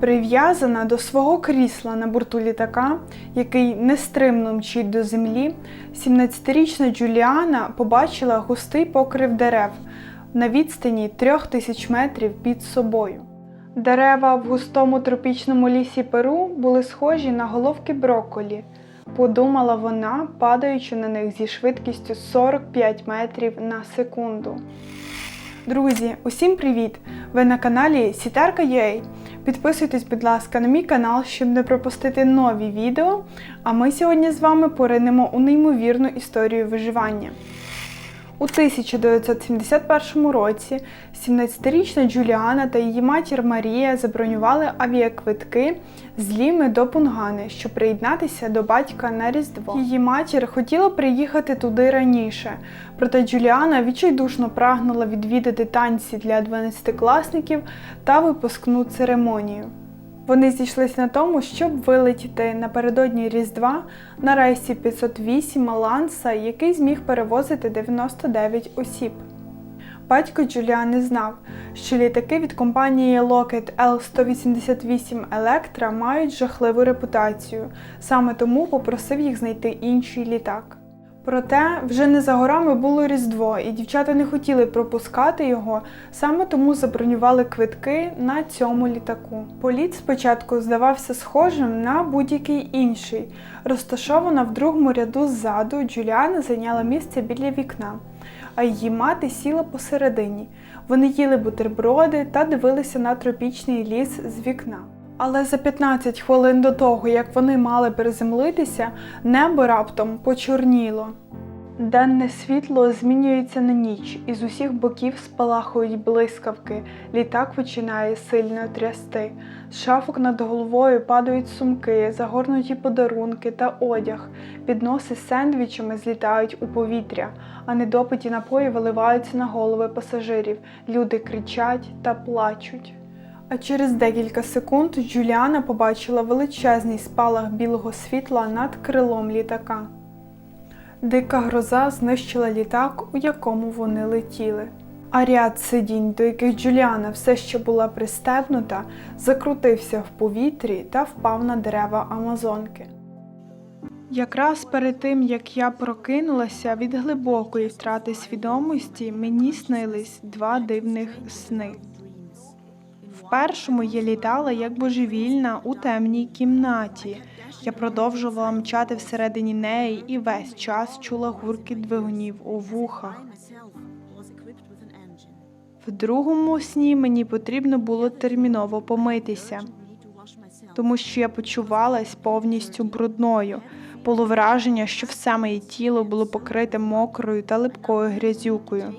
Прив'язана до свого крісла на борту літака, який нестримно мчить до землі, 17-річна Джуліана побачила густий покрив дерев на відстані трьох тисяч метрів під собою. Дерева в густому тропічному лісі Перу були схожі на головки брокколі, подумала вона, падаючи на них зі швидкістю 45 метрів на секунду. Друзі, усім привіт! Ви на каналі Сітарка UA. Підписуйтесь, будь ласка, на мій канал, щоб не пропустити нові відео. А ми сьогодні з вами поринемо у неймовірну історію виживання. У 1971 році 17-річна Джуліана та її матір Марія забронювали авіаквитки з Ліми до Пунгани, щоб приєднатися до батька на Різдво. Її матір хотіла приїхати туди раніше, проте Джуліана відчайдушно прагнула відвідати танці для 12-класників та випускну церемонію. Вони зійшлися на тому, щоб вилетіти напередодні Різдва на рейсі 508 Ланса, який зміг перевозити 99 осіб. Батько Джуліани знав, що літаки від компанії Lockheed L188 Electra мають жахливу репутацію, саме тому попросив їх знайти інший літак. Проте вже не за горами було Різдво, і дівчата не хотіли пропускати його, саме тому забронювали квитки на цьому літаку. Політ спочатку здавався схожим на будь-який інший. Розташована в другому ряду ззаду, Джуліана зайняла місце біля вікна, а її мати сіла посередині. Вони їли бутерброди та дивилися на тропічний ліс з вікна. Але за 15 хвилин до того, як вони мали приземлитися, небо раптом почорніло. Денне світло змінюється на ніч, і з усіх боків спалахують блискавки, літак починає сильно трясти. З шафок над головою падають сумки, загорнуті подарунки та одяг. Підноси з сендвічами злітають у повітря, а недопиті напої виливаються на голови пасажирів. Люди кричать та плачуть. А через декілька секунд Джуліана побачила величезний спалах білого світла над крилом літака. Дика гроза знищила літак, у якому вони летіли. А ряд сидінь, до яких Джуліана все ще була пристебнута, закрутився в повітрі та впав на дерева Амазонки. Якраз перед тим, як я прокинулася від глибокої втрати свідомості, мені снились два дивних сни. Першому я літала як божевільна у темній кімнаті. Я продовжувала мчати всередині неї і весь час чула гуркіт двигунів у вухах. В другому сні мені потрібно було терміново помитися, тому що я почувалась повністю брудною. Було враження, що все моє тіло було покрите мокрою та липкою грязюкою.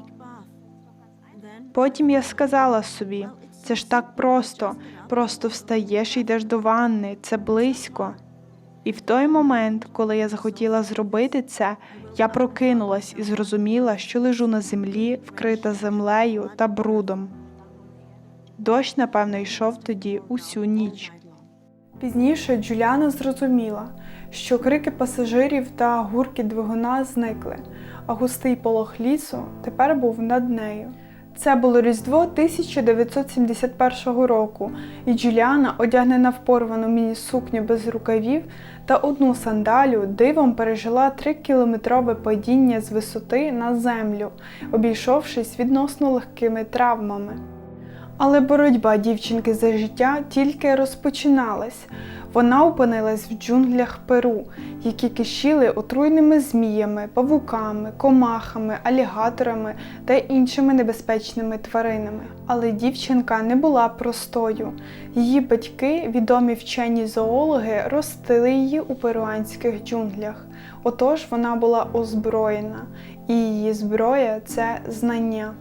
Потім я сказала собі, це ж так просто, просто встаєш і йдеш до ванни, це близько. І в той момент, коли я захотіла зробити це, я прокинулась і зрозуміла, що лежу на землі, вкрита землею та брудом. Дощ, напевно, йшов тоді усю ніч. Пізніше Джуліана зрозуміла, що крики пасажирів та гурки двигуна зникли, а густий полох лісу тепер був над нею. Це було Різдво 1971 року, і Джуліана, одягнена в порвану міні-сукню без рукавів та одну сандалю, дивом пережила трикілометрове падіння з висоти на землю, обійшовшись відносно легкими травмами. Але боротьба дівчинки за життя тільки розпочиналась. Вона опинилась в джунглях Перу, які кишіли отруйними зміями, павуками, комахами, алігаторами та іншими небезпечними тваринами. Але дівчинка не була простою. Її батьки, відомі вчені зоологи, ростили її у перуанських джунглях. Отож вона була озброєна, і її зброя це знання.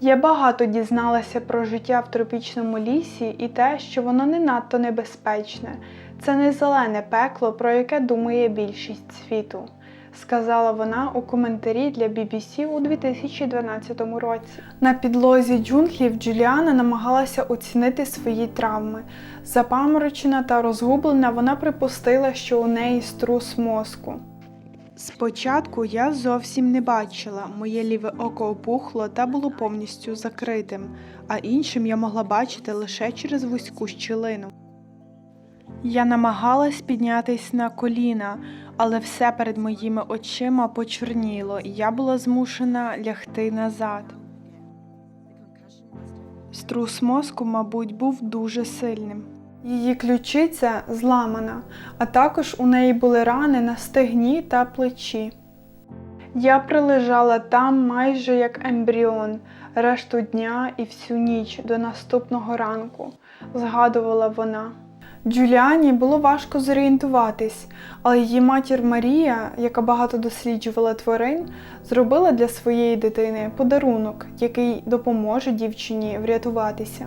Я багато дізналася про життя в тропічному лісі і те, що воно не надто небезпечне. Це не зелене пекло, про яке думає більшість світу, сказала вона у коментарі для BBC у 2012 році. На підлозі джунглів Джуліана намагалася оцінити свої травми. Запаморочена та розгублена, вона припустила, що у неї струс мозку. Спочатку я зовсім не бачила, моє ліве око опухло та було повністю закритим, а іншим я могла бачити лише через вузьку щілину. Я намагалась піднятись на коліна, але все перед моїми очима почорніло, і я була змушена лягти назад. Струс мозку, мабуть, був дуже сильним. Її ключиця зламана, а також у неї були рани на стегні та плечі. Я прилежала там майже як ембріон, решту дня і всю ніч до наступного ранку, згадувала вона. Джуліані було важко зорієнтуватись, але її матір Марія, яка багато досліджувала тварин, зробила для своєї дитини подарунок, який допоможе дівчині врятуватися.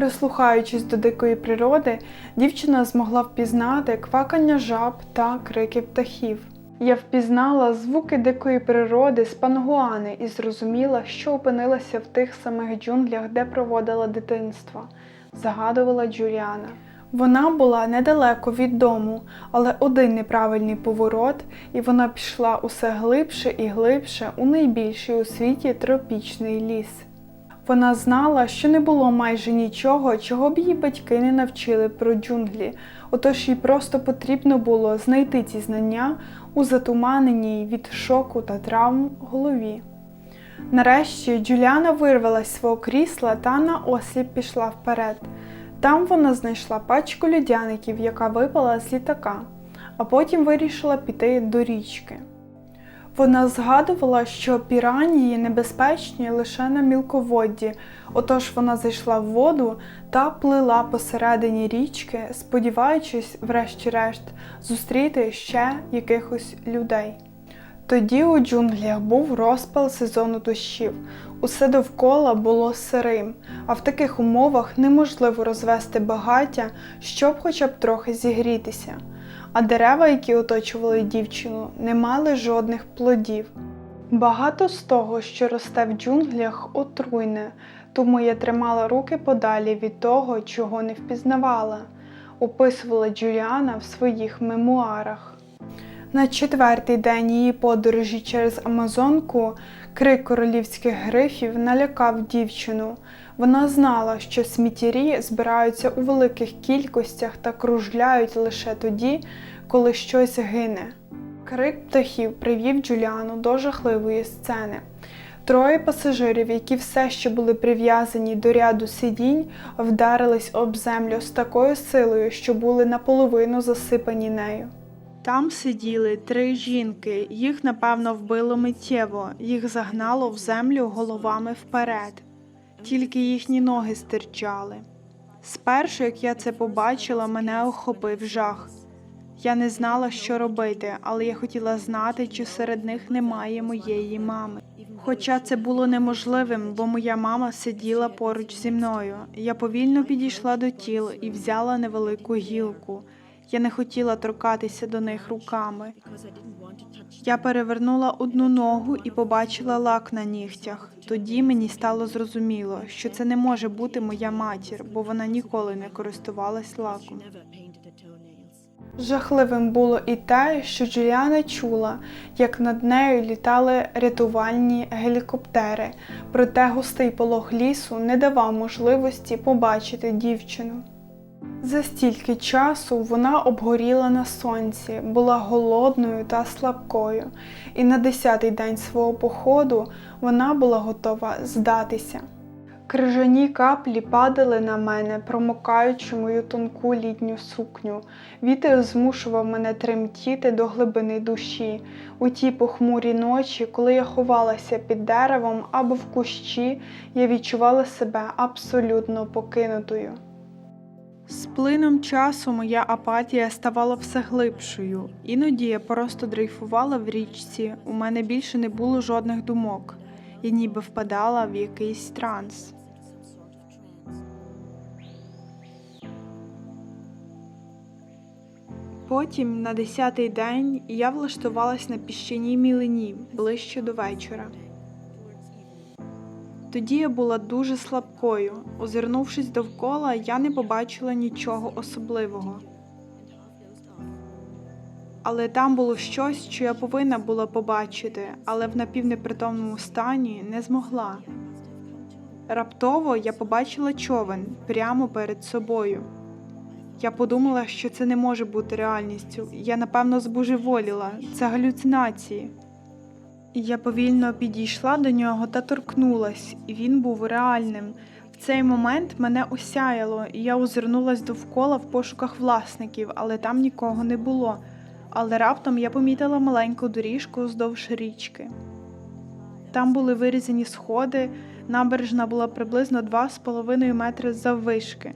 Прислухаючись до дикої природи, дівчина змогла впізнати квакання жаб та крики птахів. Я впізнала звуки дикої природи з Пангуани і зрозуміла, що опинилася в тих самих джунглях, де проводила дитинство, згадувала Джуліана. Вона була недалеко від дому, але один неправильний поворот, і вона пішла усе глибше і глибше у найбільший у світі тропічний ліс. Вона знала, що не було майже нічого, чого б її батьки не навчили про джунглі, отож їй просто потрібно було знайти ці знання у затуманеній від шоку та травм голові. Нарешті Джуліана вирвалась з свого крісла та на осліп пішла вперед. Там вона знайшла пачку льодяників, яка випала з літака, а потім вирішила піти до річки. Вона згадувала, що піранії небезпечні лише на мілководді, отож вона зайшла в воду та плила посередині річки, сподіваючись, врешті-решт, зустріти ще якихось людей. Тоді у джунглях був розпал сезону дощів. Усе довкола було сирим, а в таких умовах неможливо розвести багаття, щоб хоча б трохи зігрітися. А дерева, які оточували дівчину, не мали жодних плодів. Багато з того, що росте в джунглях, отруйне, тому я тримала руки подалі від того, чого не впізнавала, описувала Джуліана в своїх мемуарах. На четвертий день її подорожі через Амазонку крик королівських грифів налякав дівчину. Вона знала, що сміттярі збираються у великих кількостях та кружляють лише тоді, коли щось гине. Крик птахів привів Джуліану до жахливої сцени. Троє пасажирів, які все ще були прив'язані до ряду сидінь, вдарились об землю з такою силою, що були наполовину засипані нею. Там сиділи три жінки, їх напевно вбило миттєво, їх загнало в землю головами вперед, тільки їхні ноги стирчали. Спершу, як я це побачила, мене охопив жах. Я не знала, що робити, але я хотіла знати, чи серед них немає моєї мами. Хоча це було неможливим, бо моя мама сиділа поруч зі мною. Я повільно підійшла до тіл і взяла невелику гілку. Я не хотіла торкатися до них руками. Я перевернула одну ногу і побачила лак на нігтях. Тоді мені стало зрозуміло, що це не може бути моя матір, бо вона ніколи не користувалась лаком. Жахливим було і те, що Джуліана чула, як над нею літали рятувальні гелікоптери, проте густий полог лісу не давав можливості побачити дівчину. За стільки часу вона обгоріла на сонці, була голодною та слабкою, і на десятий день свого походу вона була готова здатися. Крижані каплі падали на мене, промокаючи мою тонку літню сукню. Вітер змушував мене тремтіти до глибини душі. У ті похмурі ночі, коли я ховалася під деревом або в кущі, я відчувала себе абсолютно покинутою. З плином часу моя апатія ставала все глибшою. Іноді я просто дрейфувала в річці, у мене більше не було жодних думок. Я ніби впадала в якийсь транс. Потім, на десятий день, я влаштувалась на піщаній мілині ближче до вечора. Тоді я була дуже слабкою. Озирнувшись довкола, я не побачила нічого особливого. Але там було щось, що я повинна була побачити, але в напівнепритомному стані не змогла. Раптово я побачила човен прямо перед собою. Я подумала, що це не може бути реальністю. Я напевно збожеволіла. Це галюцинації. Я повільно підійшла до нього та торкнулась, і він був реальним. В цей момент мене осяяло, і я озирнулась довкола в пошуках власників, але там нікого не було. Але раптом я помітила маленьку доріжку вздовж річки. Там були вирізані сходи, набережна була приблизно 2,5 метри заввишки.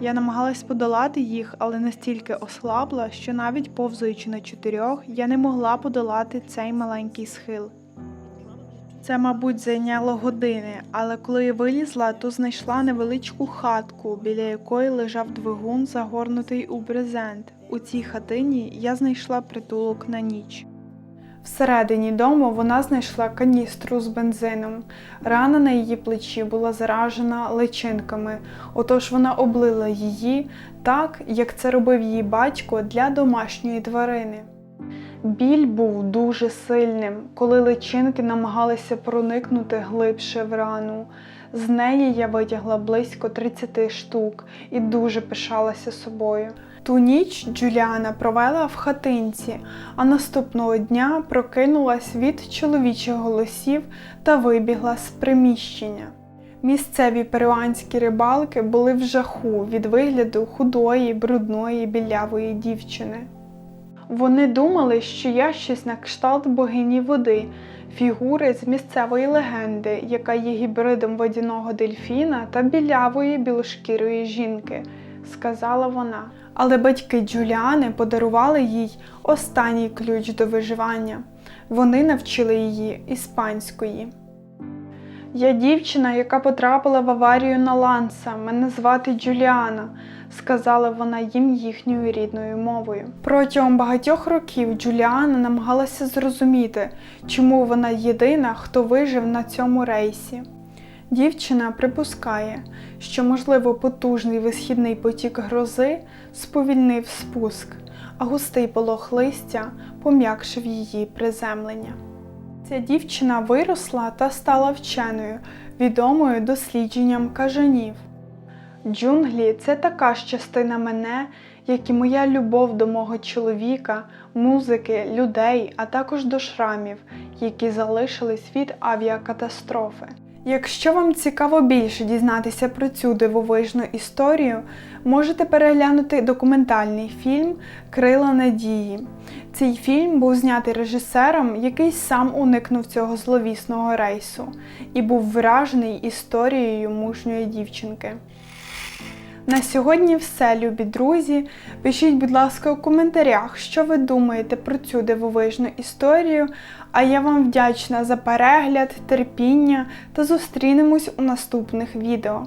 Я намагалась подолати їх, але настільки ослабла, що навіть повзаючи на чотирьох, я не могла подолати цей маленький схил. Це, мабуть, зайняло години, але коли я вилізла, то знайшла невеличку хатку, біля якої лежав двигун, загорнутий у брезент. У цій хатині я знайшла притулок на ніч. Всередині дому вона знайшла каністру з бензином. Рана на її плечі була заражена личинками, отож вона облила її так, як це робив її батько для домашньої тварини. Біль був дуже сильним, коли личинки намагалися проникнути глибше в рану. З неї я витягла близько 30 штук і дуже пишалася собою. Ту ніч Джуліана провела в хатинці, а наступного дня прокинулась від чоловічих голосів та вибігла з приміщення. Місцеві перуанські рибалки були в жаху від вигляду худої, брудної, білявої дівчини. Вони думали, що я щось на кшталт богині води, фігури з місцевої легенди, яка є гібридом водяного дельфіна та білявої білошкірої жінки, сказала вона. Але батьки Джуліани подарували їй останній ключ до виживання. Вони навчили її іспанської. Я дівчина, яка потрапила в аварію на ланса. Мене звати Джуліана, сказала вона їм їхньою рідною мовою. Протягом багатьох років Джуліана намагалася зрозуміти, чому вона єдина, хто вижив на цьому рейсі. Дівчина припускає, що, можливо, потужний висхідний потік грози сповільнив спуск, а густий полох листя пом'якшив її приземлення. Ця дівчина виросла та стала вченою, відомою дослідженням кажанів. Джунглі це така ж частина мене, як і моя любов до мого чоловіка, музики, людей, а також до шрамів, які залишились від авіакатастрофи. Якщо вам цікаво більше дізнатися про цю дивовижну історію, можете переглянути документальний фільм Крила надії. Цей фільм був знятий режисером, який сам уникнув цього зловісного рейсу, і був вражений історією мужньої дівчинки. На сьогодні все, любі друзі. Пишіть, будь ласка, у коментарях, що ви думаєте про цю дивовижну історію. А я вам вдячна за перегляд, терпіння та зустрінемось у наступних відео.